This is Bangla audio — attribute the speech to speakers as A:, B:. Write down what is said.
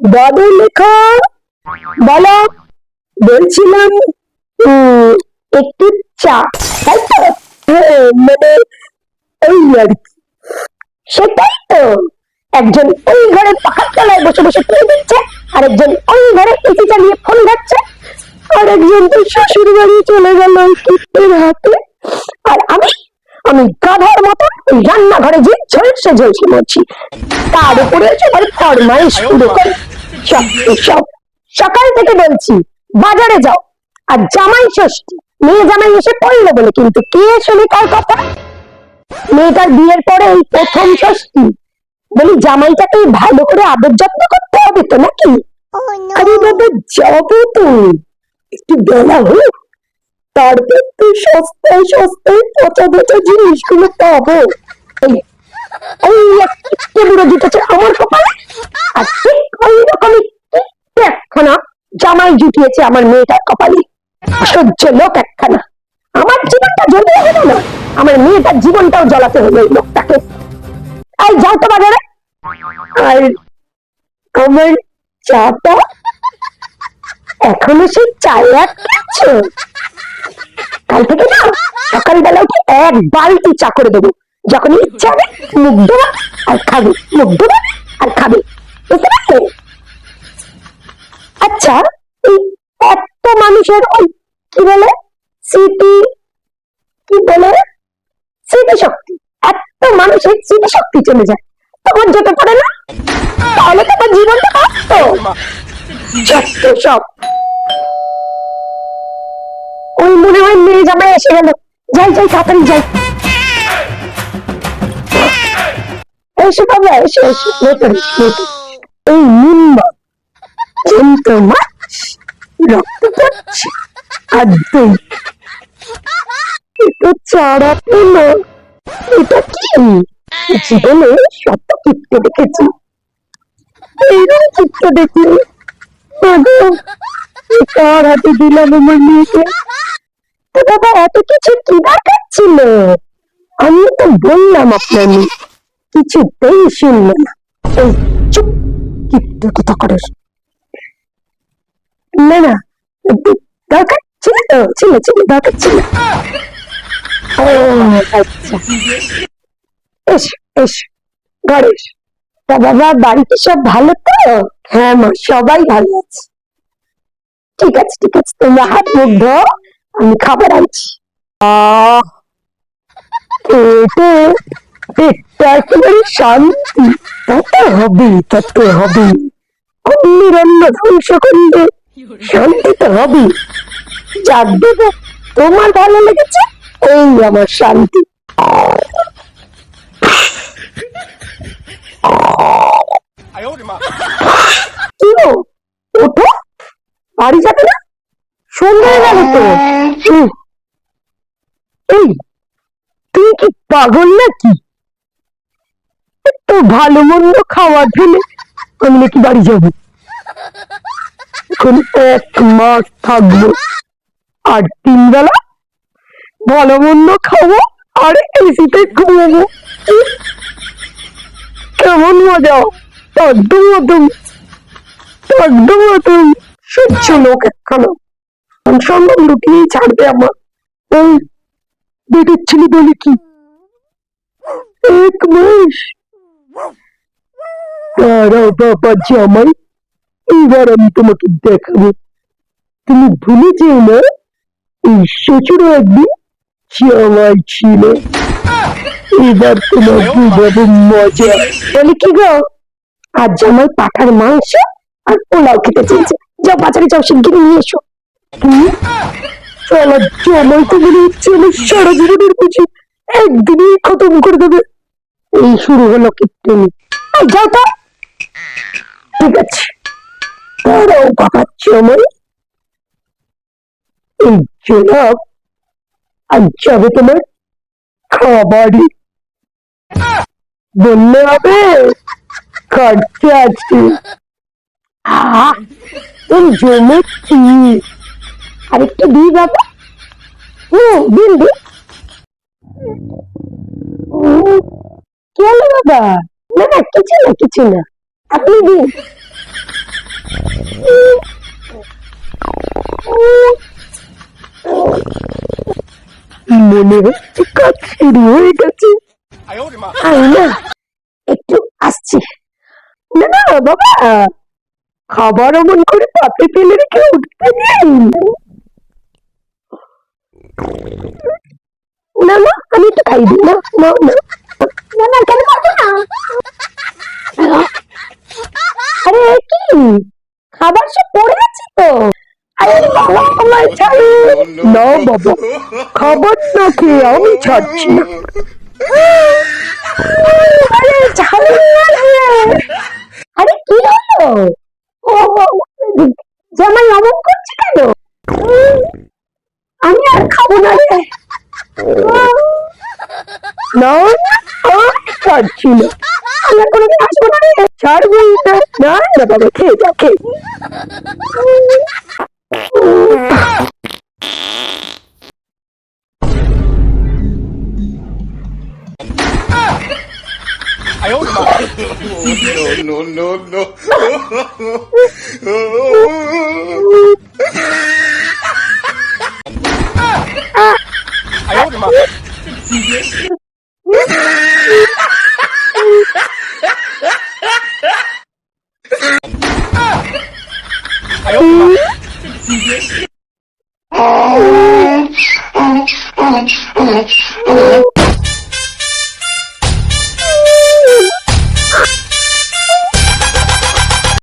A: দাদু লেখা বলো। বলছিলাম একটু চা। তাই তো হ্যাঁ, মানে ওই আর কি। সেটাই তো। একজন ওই ঘরে পাখার তলায় বসে বসে টিভি দিচ্ছে আর একজন ওই ঘরে এসি চালিয়ে ফোন ঘাটছে আর একজন তো শ্বশুর বাড়ি চলে গেল হাতে। আর আমি আমি গাধার মতো রান্নাঘরে যে ঝলসে ঝলসে মরছি তার উপরে সবার ফরমাইশ শুরু করে। সব সব সকাল থেকে বলছি বাজারে যাও। আর জামাই ষষ্ঠী মেয়ে জামাই এসে পড়ল বলে কিন্তু কে শুনি কার কথা? মেয়েটার বিয়ের পরে এই প্রথম ষষ্ঠী। বলি জামাইটাকে ভালো করে আদর যত্ন করতে হবে তো নাকি? আরে বাবা যাব তো। একটু বেলা হোক। তারপর সস্তায় সস্তায় পচা জিনিসগুলো পাবো। আমার কপালে। আর ঠিক ওই রকমই একখানা জামাই জুটিয়েছে আমার মেয়েটার কপালে। অসহ্য লোক একখানা। আমার জীবনটা জ্বলে হলো না। আমার মেয়েটার জীবনটাও জ্বলাতে হলো এই লোকটাকে। এই, যাও তো বাজারে। আর আমার চাটা এখনও সেই চায়ে আটকেছো কাল থেকে না সকালবেলা উঠে এক বালতি চা করে দেবো। যখন ইচ্ছা হবে মুখ দেবো আর খাবে। মুখ দেবো আর খাবে। বুঝতে পারলে? আচ্ছা এই এত মানুষের ওই কি বলে? স্মৃতি, কি বলে? স্মৃতি শক্তি এত মানুষের স্মৃতি শক্তি চলে যায়। তখন যেতে পারে না? তাহলে তো আমার জীবনটা নষ্ট। যত সব ওই মনে হয় মেয়ে জামাই এসে গেল। যাই যাই, তাড়াতাড়ি যাই। এসো বাবা, এসো এসো। ভেতরে ভেতরে এই নিম্বা জ্যান্ত মাছ রক্ত পড়ছে। আর দই। এটা চারা পেল এটা কি? জীবনে সত্য কিপ্টে দেখেছি। এইরকম কিপ্টে দেখি কার হাতে দিলাম আমার মেয়েকে? তো বাবা, এত কিছু কি দরকার ছিল? আমি তো বললাম না। চুপ কথা করে। না না, দরকার ছিল তো, ছিল ছিল, দরকার ছিল। ও আচ্ছা। এসো এসো, ঘরে তা বাবা, বাড়িতে সব ভালো তো? হ্যাঁ মা, সবাই ভালো আছে। ঠিক আছে ঠিক আছে, তোমরা হাত মুখ ধো আমি খাবার আহ পেটে শান্তি, তাতে হবে তাতে হবে। অন্য অন্ন ধ্বংস করলে শান্তি তো হবে। যাক দেবো তোমার ভালো লেগেছে, এই আমার শান্তি কি গো ওঠো বাড়ি যাবে না সন্ধ্যা হয়ে গেল তো হুম। এই তুই কি পাগল নাকি? তো ভালো মন্দ খাওয়ার ফেলে আমি নাকি বাড়ি যাব। এখন এক মাস থাকব। আর তিন বেলা ভালো মন্দ খাব আর এসিতে ঘুমাবো। কেমন মজা? একদম মতন একদম মতন সহ্য লোক একখানা। সম্ভব লুটিয়েই ছাড়বে আমার? বেটের ছেলে বলে কি? এক মাস। দাঁড়াও বাবা জামাই এবার আমি তোমাকে দেখাবো। তুমি ভুলে যেও না এই শ্বশুর একদিন জামাই ছিল। এবার তোমার বুঝাবো মজা। বলে কি গো? আর জামাই পাঠার মাংস আর পোলাও খেতে চেয়েছে যাও বাজারে যাও শিগগিরি নিয়ে এসো। শালা জামাই তো মনে হচ্ছে আমার সারা জীবনের একদিনই খতম করে দেবে। এই শুরু হলো কীর্তনি। যাও তো। ঠিক আছে। দাঁড়াও বাবা জামাই। এই জনাব আজ যাবে তোমার খাবারই। বললে হবে আজকে। আহ, এই জমেছি আরেকটু দি বাবা। হুম দিন দি। বাবা? না না, কিছু না কিছু না। আপনি দিন। মনে হচ্ছে কাজ শুরু হয়ে গেছে। না, একটু আসছি। না না, বাবা, খাবার অমন করে পাতে ফেলে রেখে উঠতে নেই। না না, আমি একটু খাই দিই না না না। না কেন খাব না? আরে, কি? খাবার সব পড়ে আছে তো। আরে, বাবা, আমায় ছাড়ো। না, বাবা, খাবার না খেয়ে আমি ছাড়ছি না। আরে ছাড়ুন না রে। আরে কি হলো ও জামাই অমন করছে কেন উম, আমি আর খাব না রে না না কাটছিল আমার কোনো কাজ করে ছাড়বই না না না বাবা খেয়ে যাও খেয়ে
B: no, no, no.
C: I. yes.